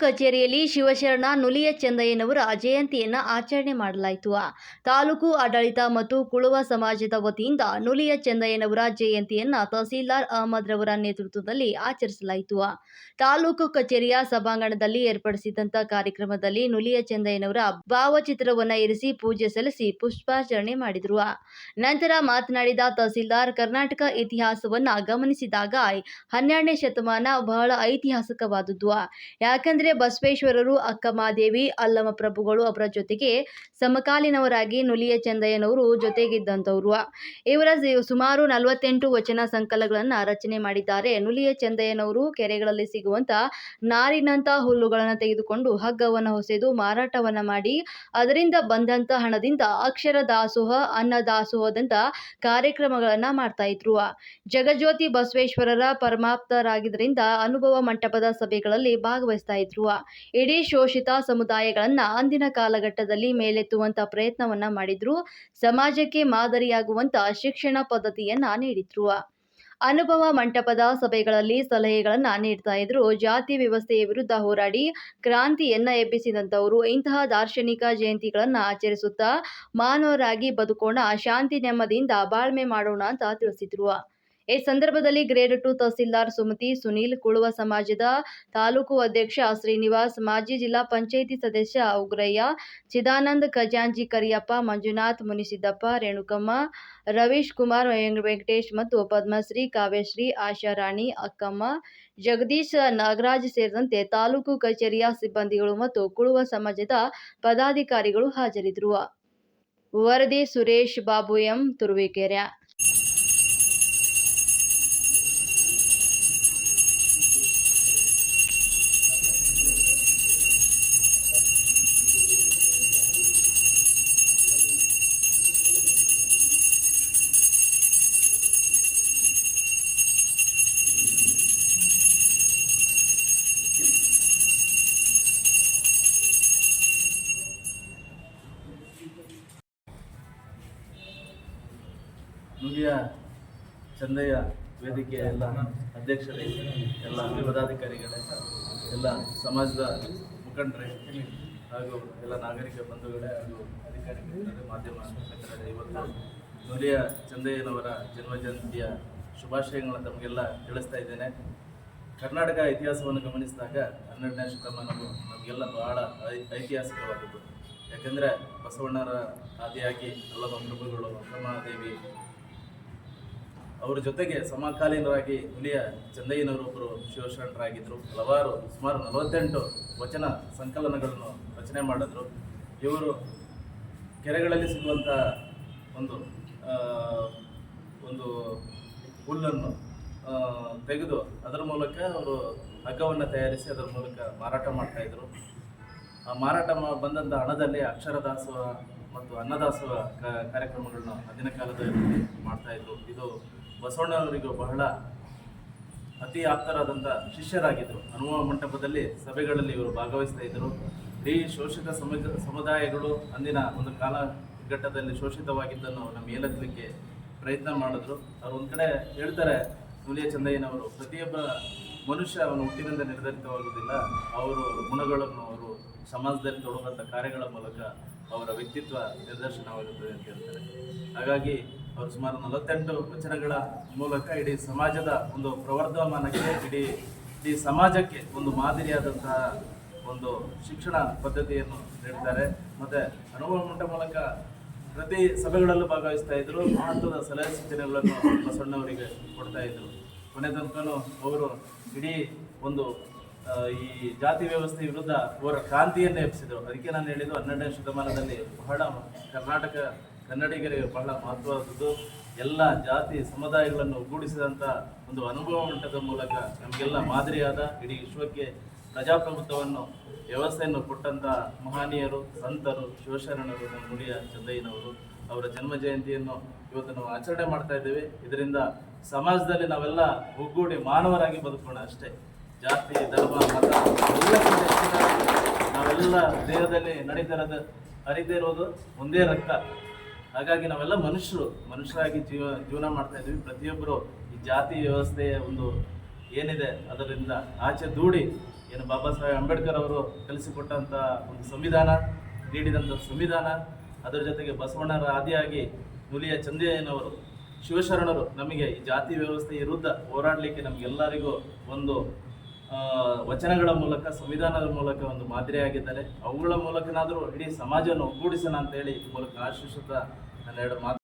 ಕಚೇರಿಯಲ್ಲಿ ಶಿವಶರಣ ನುಲಿಯ ಚಂದಯ್ಯನವರ ಜಯಂತಿಯನ್ನು ಆಚರಣೆ ಮಾಡಲಾಯಿತು. ತಾಲೂಕು ಆಡಳಿತ ಮತ್ತು ಕುಳುವ ಸಮಾಜದ ವತಿಯಿಂದ ನುಲಿಯ ಚಂದಯ್ಯನವರ ಜಯಂತಿಯನ್ನು ತಹಸೀಲ್ದಾರ್ ಅಹಮದ್ ರವರ ನೇತೃತ್ವದಲ್ಲಿ ಆಚರಿಸಲಾಯಿತು. ತಾಲೂಕು ಕಚೇರಿಯ ಸಭಾಂಗಣದಲ್ಲಿ ಏರ್ಪಡಿಸಿದಂತ ಕಾರ್ಯಕ್ರಮದಲ್ಲಿ ನುಲಿಯ ಚಂದಯ್ಯನವರ ಭಾವಚಿತ್ರವನ್ನು ಇರಿಸಿ ಪೂಜೆ ಸಲ್ಲಿಸಿ ಪುಷ್ಪಾಚರಣೆ ಮಾಡಿದರು. ನಂತರ ಮಾತನಾಡಿದ ತಹಸೀಲ್ದಾರ್, ಕರ್ನಾಟಕ ಇತಿಹಾಸವನ್ನ ಗಮನಿಸಿದಾಗ ಹನ್ನೆರಡನೇ ಶತಮಾನ ಬಹಳ ಐತಿಹಾಸಿಕವಾದದ್ದು. ಯಾಕಂದ್ರೆ ಬಸವೇಶ್ವರರು ಅಕ್ಕಮಹಾದೇವಿ ಅಲ್ಲಮ ಪ್ರಭುಗಳು ಅವರ ಜೊತೆಗೆ ಸಮಕಾಲೀನವರಾಗಿ ನುಲಿಯ ಚಂದಯ್ಯನವರು ಜೊತೆಗಿದ್ದಂಥವ್ರು. ಇವರ ಸುಮಾರು ನಲವತ್ತೆಂಟು ವಚನ ಸಂಕಲನಗಳನ್ನು ರಚನೆ ಮಾಡಿದ್ದಾರೆ. ನುಲಿಯ ಚಂದಯ್ಯನವರು ಕೆರೆಗಳಲ್ಲಿ ಸಿಗುವಂತ ನಾರಿನಂತ ಹುಲ್ಲುಗಳನ್ನು ತೆಗೆದುಕೊಂಡು ಹಗ್ಗವನ್ನು ಹೊಸೆದು ಮಾರಾಟವನ್ನ ಮಾಡಿ, ಅದರಿಂದ ಬಂದಂತ ಹಣದಿಂದ ಅಕ್ಷರ ದಾಸೋಹ, ಅನ್ನ ದಾಸೋಹದಂತ ಕಾರ್ಯಕ್ರಮಗಳನ್ನ ಮಾಡ್ತಾ ಇದ್ರು. ಜಗಜ್ಯೋತಿ ಬಸವೇಶ್ವರರ ಪರಮಾಪ್ತರಾಗಿದ್ದರಿಂದ ಅನುಭವ ಮಂಟಪದ ಸಭೆಗಳಲ್ಲಿ ಭಾಗವಹಿಸ್ತಾ ಇದ್ರು. ಇಡೀ ಶೋಷಿತ ಸಮುದಾಯಗಳನ್ನು ಅಂದಿನ ಕಾಲಘಟ್ಟದಲ್ಲಿ ಮೇಲೆತ್ತುವಂತ ಪ್ರಯತ್ನವನ್ನ ಮಾಡಿದ್ರು. ಸಮಾಜಕ್ಕೆ ಮಾದರಿಯಾಗುವಂತ ಶಿಕ್ಷಣ ಪದ್ಧತಿಯನ್ನ ನೀಡಿದ್ರು. ಅನುಭವ ಮಂಟಪದ ಸಭೆಗಳಲ್ಲಿ ಸಲಹೆಗಳನ್ನು ನೀಡ್ತಾ ಇದ್ರು. ಜಾತಿ ವ್ಯವಸ್ಥೆಯ ವಿರುದ್ಧ ಹೋರಾಡಿ ಕ್ರಾಂತಿಯನ್ನ ಎಬ್ಬಿಸಿದಂಥವರು ಇಂತಹ ದಾರ್ಶನಿಕ ಜಯಂತಿಗಳನ್ನು ಆಚರಿಸುತ್ತಾ ಮಾನವರಾಗಿ ಬದುಕೋಣ, ಶಾಂತಿ ನೆಮ್ಮದಿಯಿಂದ ಬಾಳ್ಮೆ ಮಾಡೋಣ ಅಂತ ತಿಳಿಸಿದ್ರು. ಈ ಸಂದರ್ಭದಲ್ಲಿ ಗ್ರೇಡ್ ಟು ತಹಸೀಲ್ದಾರ್ ಸುಮತಿ ಸುನೀಲ್ ಕುಳುವ ಸಮಾಜದ ತಾಲೂಕು ಅಧ್ಯಕ್ಷ ಶ್ರೀನಿವಾಸ್, ಮಾಜಿ ಜಿಲ್ಲಾ ಪಂಚಾಯಿತಿ ಸದಸ್ಯ ಉಗ್ರಯ್ಯ, ಚಿದಾನಂದ್ ಖಜಾಂಜಿ ಕರಿಯಪ್ಪ, ಮಂಜುನಾಥ್, ಮುನಿಸಿದ್ದಪ್ಪ, ರೇಣುಕಮ್ಮ, ರವೀಶ್ ಕುಮಾರ್, ವೆಂಕ್- ವೆಂಕಟೇಶ್ ಮತ್ತು ಪದ್ಮಶ್ರೀ, ಕಾವ್ಯಶ್ರೀ ಆಶಾರಾಣಿ ಅಕ್ಕಮ್ಮ, ಜಗದೀಶ್ ನಾಗರಾಜ್ ಸೇರಿದಂತೆ ತಾಲೂಕು ಕಚೇರಿಯ ಸಿಬ್ಬಂದಿಗಳು ಮತ್ತು ಕುಳುವ ಸಮಾಜದ ಪದಾಧಿಕಾರಿಗಳು ಹಾಜರಿದ್ದರು. ವರದಿ ಸುರೇಶ್ ಬಾಬು ಎಂ. ತುರುವೇಕೆರೆ. ನುಲಿಯ ಚಂದಯ್ಯ ವೇದಿಕೆಯ ಎಲ್ಲ ಅಧ್ಯಕ್ಷರೇ, ಎಲ್ಲ ಪದಾಧಿಕಾರಿಗಳೇ ಎಲ್ಲ ಸಮಾಜದ ಮುಖಂಡರೇ, ಹಾಗೂ ಎಲ್ಲ ನಾಗರಿಕ ಬಂಧುಗಳೇ, ಹಾಗೂ ಅಧಿಕಾರಿಗಳೇ, ಮಾಧ್ಯಮ ಇವತ್ತು ನುರಿಯ ಚಂದಯ್ಯನವರ ಜನ್ಮಜಯಂತಿಯ ಶುಭಾಶಯಗಳನ್ನು ತಮಗೆಲ್ಲ ತಿಳಿಸ್ತಾ ಇದ್ದೇನೆ. ಕರ್ನಾಟಕ ಇತಿಹಾಸವನ್ನು ಗಮನಿಸಿದಾಗ ಹನ್ನೆರಡನೇ ಶತಮಾನವು ನಮಗೆಲ್ಲ ಬಹಳ ಐತಿಹಾಸಿಕವಾದದ್ದು. ಯಾಕೆಂದರೆ ಬಸವಣ್ಣರ ಆದಿಯಾಗಿ ಎಲ್ಲ ಪ್ರಭುಗಳು ಅಕ್ಕಮಹಾದೇವಿ ಅವರ ಜೊತೆಗೆ ಸಮಕಾಲೀನರಾಗಿ ಹುಲಿಯ ಚಂದಯ್ಯನವರೊಬ್ಬರು ಶಿವಶರಣರಾಗಿದ್ದರು ಹಲವಾರು ಸುಮಾರು ನಲವತ್ತೆಂಟು ವಚನ ಸಂಕಲನಗಳನ್ನು ರಚನೆ ಮಾಡಿದ್ರು. ಇವರು ಕೆರೆಗಳಲ್ಲಿ ಸಿಗುವಂಥ ಒಂದು ಒಂದು ಹುಲ್ಲನ್ನು ತೆಗೆದು ಅದರ ಮೂಲಕ ಅವರು ಹಗ್ಗವನ್ನು ತಯಾರಿಸಿ ಅದರ ಮೂಲಕ ಮಾರಾಟ ಮಾಡ್ತಾಯಿದ್ರು ಆ ಮಾರಾಟ ಬಂದಂಥ ಹಣದಲ್ಲಿ ಅಕ್ಷರ ದಾಸೋಹ ಮತ್ತು ಅನ್ನದಾಸೋಹ ಕಾರ್ಯಕ್ರಮಗಳನ್ನ ಅಂದಿನ ಕಾಲದಲ್ಲಿ ಮಾಡ್ತಾಯಿದ್ರು ಇದು ಬಸವಣ್ಣವರಿಗೂ ಬಹಳ ಅತಿ ಆಪ್ತರಾದಂಥ ಶಿಷ್ಯರಾಗಿದ್ದರು ಅನುಭವ ಮಂಟಪದಲ್ಲಿ ಸಭೆಗಳಲ್ಲಿ ಇವರು ಭಾಗವಹಿಸ್ತಾ ಇದ್ದರು. ಇಡೀ ಶೋಷಿತ ಸಮಾಜ, ಸಮುದಾಯಗಳು ಅಂದಿನ ಒಂದು ಕಾಲಘಟ್ಟದಲ್ಲಿ ಶೋಷಿತವಾಗಿದ್ದನ್ನು ನಮ್ಮ ಮೇಲತ್ತಲಿಕ್ಕೆ ಪ್ರಯತ್ನ ಮಾಡಿದ್ರು. ಅವ್ರು ಒಂದು ಕಡೆ ಹೇಳ್ತಾರೆ, ನುಲಿಯ ಚಂದಯ್ಯನವರು, ಪ್ರತಿಯೊಬ್ಬ ಮನುಷ್ಯ ಅವನು ಹುಟ್ಟಿನಿಂದ ನಿರ್ಧರಿತವಾಗುವುದಿಲ್ಲ ಅವರು ಗುಣಗಳನ್ನು, ಅವರು ಸಮಾಜದಲ್ಲಿ ತೊಡಗುವಂಥ ಕಾರ್ಯಗಳ ಮೂಲಕ ಅವರ ವ್ಯಕ್ತಿತ್ವ ನಿದರ್ಶನವಾಗುತ್ತದೆ ಅಂತ ಹೇಳ್ತಾರೆ. ಹಾಗಾಗಿ ಅವರು ಸುಮಾರು ನಲವತ್ತೆಂಟು ವಚನಗಳ ಮೂಲಕ ಇಡೀ ಸಮಾಜದ ಒಂದು ಪ್ರವರ್ಧಮಾನಕ್ಕೆ, ಇಡೀ ಇಡೀ ಸಮಾಜಕ್ಕೆ ಒಂದು ಮಾದರಿಯಾದಂತಹ ಒಂದು ಶಿಕ್ಷಣ ಪದ್ಧತಿಯನ್ನು ನೀಡ್ತಾರೆ ಮತ್ತೆ ಅನುಭವ ಮಂಟ ಮೂಲಕ ಪ್ರತಿ ಸಭೆಗಳಲ್ಲೂ ಭಾಗವಹಿಸ್ತಾ ಇದ್ದರು ಮಹತ್ವದ ಸಲಹೆ ಸೂಚನೆಗಳನ್ನು ಬಸವಣ್ಣವರಿಗೆ ಕೊಡ್ತಾ ಇದ್ದರು ಕೊನೆ ತನಕನೂ ಅವರು ಇಡೀ ಒಂದು ಈ ಜಾತಿ ವ್ಯವಸ್ಥೆ ವಿರುದ್ಧ ಅವರ ಕ್ರಾಂತಿಯನ್ನು ಎಪ್ಪಿಸಿದರು ಅದಕ್ಕೆ ನಾನು ಹೇಳಿದ್ದು ಹನ್ನೆರಡನೇ ಶತಮಾನದಲ್ಲಿ ಬಹಳ ಕರ್ನಾಟಕ, ಕನ್ನಡಿಗರಿಗೆ ಬಹಳ ಮಹತ್ವವಾದದ್ದು. ಎಲ್ಲ ಜಾತಿ ಸಮುದಾಯಗಳನ್ನು ಒಗ್ಗೂಡಿಸಿದಂಥ ಒಂದು ಅನುಭವ ಮಟ್ಟದ ಮೂಲಕ ನಮಗೆಲ್ಲ ಮಾದರಿಯಾದ ಇಡೀ ವಿಶ್ವಕ್ಕೆ ಪ್ರಜಾಪ್ರಭುತ್ವವನ್ನು, ವ್ಯವಸ್ಥೆಯನ್ನು ಕೊಟ್ಟಂಥ ಮಹನೀಯರು, ಸಂತರು, ಶಿವಶರಣರು ನಮ್ಮ ಚಂದಯ್ಯನವರು. ಅವರ ಜನ್ಮ ಜಯಂತಿಯನ್ನು ಇವತ್ತು ನಾವು ಆಚರಣೆ ಮಾಡ್ತಾ ಇದ್ದೇವೆ. ಇದರಿಂದ ಸಮಾಜದಲ್ಲಿ ನಾವೆಲ್ಲ ಒಗ್ಗೂಡಿ ಮಾನವರಾಗಿ ಬದುಕೋಣ ಅಷ್ಟೇ. ಜಾತಿ, ಧರ್ಮ, ಮತ ಎಲ್ಲಕ್ಕಿಂತ ಹೆಚ್ಚಿನ ನಾವೆಲ್ಲ ದೇಹದಲ್ಲಿ ನಡೀತಿರೋದು ಹರಿದೇ ಇರೋದು ಒಂದೇ ರಕ್ತ. ಹಾಗಾಗಿ ನಾವೆಲ್ಲ ಮನುಷ್ಯರು, ಮನುಷ್ಯರಾಗಿ ಜೀವ, ಜೀವನ ಮಾಡ್ತಾ ಇದ್ದೀವಿ. ಪ್ರತಿಯೊಬ್ಬರು ಈ ಜಾತಿ ವ್ಯವಸ್ಥೆಯ ಒಂದು ಏನಿದೆ ಅದರಿಂದ ಆಚೆ ದೂಡಿ ಏನು ಬಾಬಾ ಸಾಹೇಬ್ ಅಂಬೇಡ್ಕರ್ ಅವರು ಕಲಿಸಿಕೊಟ್ಟಂಥ ಒಂದು ಸಂವಿಧಾನ ನೀಡಿದಂಥ ಸಂವಿಧಾನ, ಅದರ ಜೊತೆಗೆ ಬಸವಣ್ಣರ ಆದಿಯಾಗಿ ನುಲಿಯ ಚಂದಯ್ಯನವರು, ಶಿವಶರಣರು ನಮಗೆ ಈ ಜಾತಿ ವ್ಯವಸ್ಥೆ ವಿರುದ್ಧ ಹೋರಾಡಲಿಕ್ಕೆ ನಮಗೆಲ್ಲರಿಗೂ ಒಂದು ವಚನಗಳ ಮೂಲಕ, ಸಂವಿಧಾನದ ಮೂಲಕ ಒಂದು ಮಾದರಿಯಾಗಿದ್ದಾರೆ. ಅವುಗಳ ಮೂಲಕನಾದರೂ ಇಡೀ ಸಮಾಜವನ್ನು ಒಗ್ಗೂಡಿಸೋಣ ಅಂತೇಳಿ ಈ ಮೂಲಕ ಆಶಿಸುತ್ತಾ ನನ್ನ ಎರಡು ಮಾತು